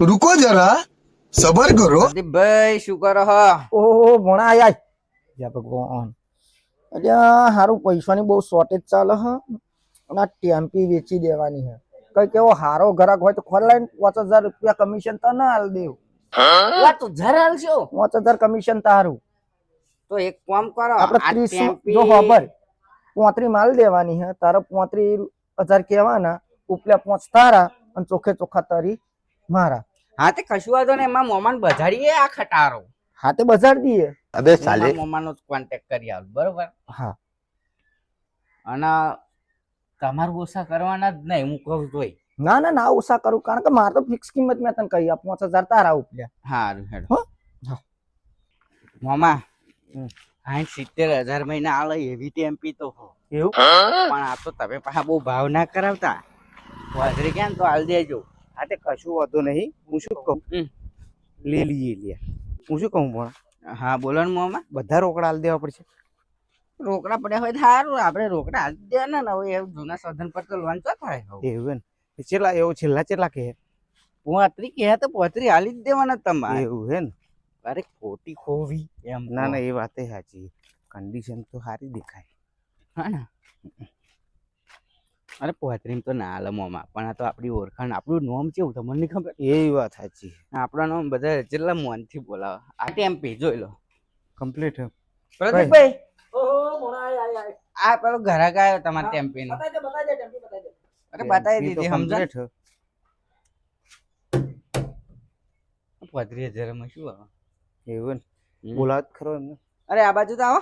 રૂકો જરા સબર કરો. ભાઈ શું કરો ઓ ભણા આયા. યા ભગવાન. અલ્યા હારું પૈસાની બહુ શોર્ટેજ ચાલે હ. અને આ ટેમ્પી વેચી દેવાની હે. કઈ કેવો હારો ગ્રાહક હોય તો ખોલાઈ પાંચ હજાર રૂપિયા કમિશન તો ના હાલ દેવ. તો જરા હાલશો? પાંચ હજાર કમિશન તારું તો એક કામ કરો આપણે ત્રીસ જો ખબર પોત્રી માલ દેવાની હે તારો પોત્રી હજાર કેવાના ઉપલા પોચ તારા અને ચોખે ચોખા તારી મારા. હા તે કશું વાંધો ને એમાં મોમાન બજાડીએ આ ખટારો. હાથે બજાર દઈએ. अबे એમાં મોમાનો કોન્ટેક્ટ કરી આવ બરોબર? હા. અને તમારું ઓછા કરવાના જ નહીં હું કહું તોય. ના ના ના ઓછા કરું. કારણ કે મારે તો ફિક્સ કિંમત મેં તને કહી પાંચ હજાર તારા ઉપલ્યા હારું હેડો. હો? હા. મોમા. સાઠ સિત્તેર હજાર મહિના આલે એવી ટેમ્પી તો હો. એવું? પણ આ તો તમે પાછા બહુ ભાવ ના કરાવતા. હાજરી ક્યાં તો હાલ દેજો. હા તે કશું વાંધો નહીં. હું શું કહું? લે લઈએ લે. હું શું કહું પણ હા બોલો ને મોમા બધા રોકડા હાલ દેવા પડશે. રોકડા પડ્યા હોય તો સારું આપણે રોકડા હાલ દે ને. હવે એવું જૂના સાધન પર તો લોન તો થાય એવું ને ચેલા એવું છેલ્લા ચેલા કહે? પોતરી કહે તો પોતરી હાલી જ દેવાના તમારે. એવું હે ને અરે ખોટી ખોવી એમ ના ના એ વાતે સાચી. કન્ડિશન તો સારી દેખાય. હા ને. અરે પોતરી તો ના હાલે મોમાં પણ આ તો આપણી ઓળખાણ આપણું નોમ કેવું તમને નહીં ખબર? એ વાત સાચી. આપણા નોમ બધા જેટલા મોનથી બોલાવે. આ પે જોઈ લો. કમ્પ્લીટ પ્રદીપભાઈ આ પેલો ઘરાક આવ્યો તમારા ટેમ્પી નો અરે બતાવી દીધી સમજો પોતરી હજારમાં શું આવે? એવું હમ. બોલાવ ખરો એમને. અરે આ બાજુ તો આવો.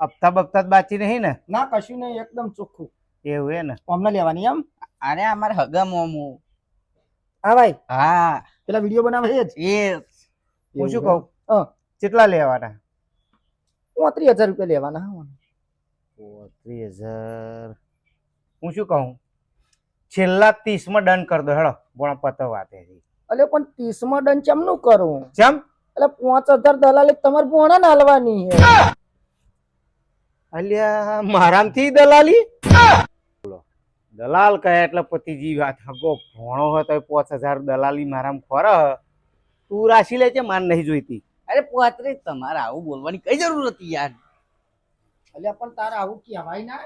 હપ્તા બપ્તા બાચી નહીં ને? ના કશું નહીં એકદમ ચોખ્ખું. એવું હે ને? અમને લેવાની એમ? અરે અમારે હગમ મોમો હા ભાઈ. હા. પેલા વીડિયો બનાવે છે જ. એ હું શું કહું? હા. કેટલા લેવાના? પોત્રીસ હજાર રૂપિયા લેવાના હા પોત્રીસ હજાર. હું શું કહું? છેલ્લા ત્રીસમાં ડન કરી દો હેડો બોણા પતો વાત અલે પણ ત્રીસમાં ડન ચમનું કરું? ચમ? એટલે પાંચ હજાર દલાલી તમારે ભોણા ના હાલવાની છે અલ્યા મારામથી દલાલી? બોલો દલાલ કહે એટલે પતિજી વાત હગો ભોણો હતો પાંચ હજાર દલાલી મારામ ખોર તું રાશી લે છે માન નહીં જોઈતી. અરે પોતરે તમારે આવું બોલવાની કઈ જરૂર હતી યાર? અલ્યા પણ તારે આવું કહેવાય ના.